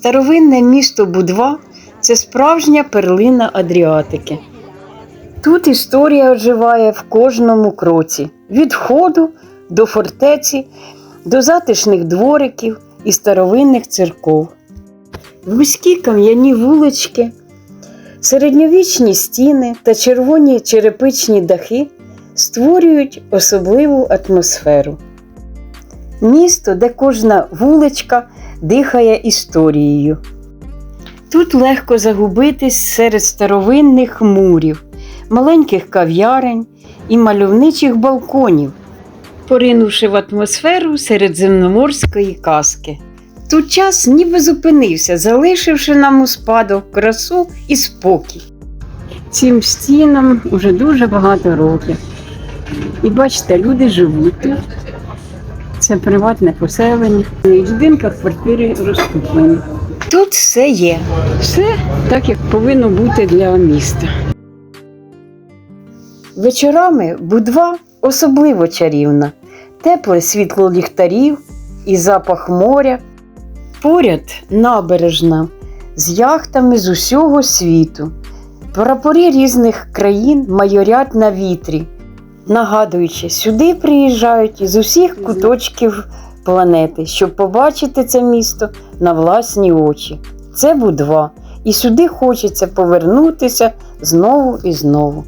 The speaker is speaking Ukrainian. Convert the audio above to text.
Старовинне місто Будва це справжня перлина Адріатики. Тут історія оживає в кожному кроці: від входу до фортеці, до затишних двориків і старовинних церков. Вузькі кам'яні вулички, середньовічні стіни та червоні черепичні дахи створюють особливу атмосферу. Місто, де кожна вуличка дихає історією. Тут легко загубитись серед старовинних мурів, маленьких кав'ярень і мальовничих балконів, поринувши в атмосферу середземноморської казки. Тут час ніби зупинився, залишивши нам у спадок красу і спокій. Цим стінам уже дуже багато років. І бачите, люди живуть тут. Це приватне поселення. І в квартири розкуплені. Тут все є. Все так, як повинно бути для міста. Вечорами будва особливо чарівна, тепле світло ліхтарів і запах моря. Поряд набережна з яхтами з усього світу. Прапори різних країн майорять на вітрі, нагадуючи, сюди приїжджають із усіх куточків планети, щоб побачити це місто на власні очі. Це Будва, і сюди хочеться повернутися знову і знову.